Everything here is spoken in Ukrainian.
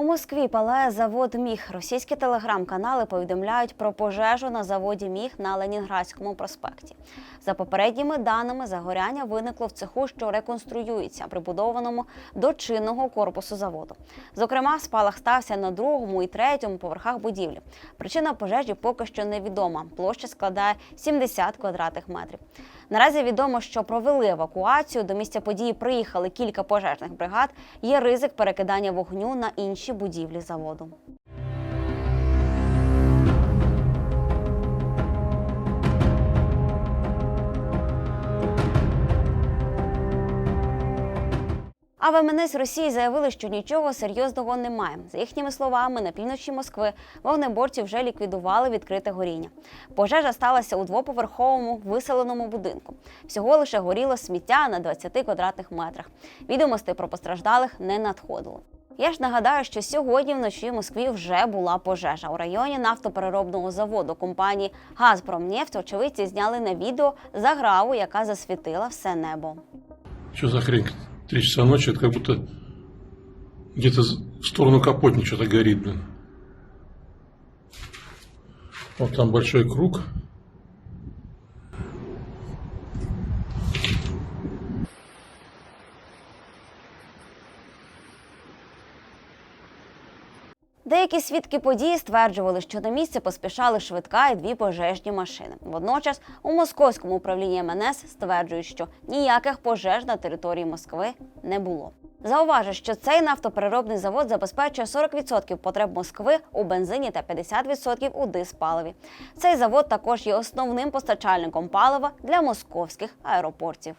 У Москві палає завод Міг. Російські телеграм-канали повідомляють про пожежу на заводі Міг на Ленінградському проспекті. За попередніми даними, загоряння виникло в цеху, що реконструюється, прибудованому до чинного корпусу заводу. Зокрема, спалах стався на другому і третьому поверхах будівлі. Причина пожежі поки що невідома. Площа складає 70 квадратних метрів. Наразі відомо, що провели евакуацію. До місця події приїхали кілька пожежних бригад. Є ризик перекидання вогню на інші будівлі заводу. А в МНС Росії заявили, що нічого серйозного немає. За їхніми словами, на півночі Москви вогнеборці вже ліквідували відкрите горіння. Пожежа сталася у двоповерховому виселеному будинку. Всього лише горіло сміття на 20 квадратних метрах. Відомостей про постраждалих не надходило. Я ж нагадаю, що сьогодні вночі в Москві вже була пожежа у районі нафтопереробного заводу компанії Газпромнефть. Очевидці зняли на відео заграву, яка засвітила все небо. Что за хрень? Три часа это как будто где-то в сторону Капотни что-то горит, блин. Вот там большой круг. Деякі свідки події стверджували, що на місце поспішали швидка і дві пожежні машини. Водночас у московському управлінні МНС стверджують, що ніяких пожеж на території Москви не було. Зауважу, що цей нафтопереробний завод забезпечує 40% потреб Москви у бензині та 50% у диспаливі. Цей завод також є основним постачальником палива для московських аеропортів.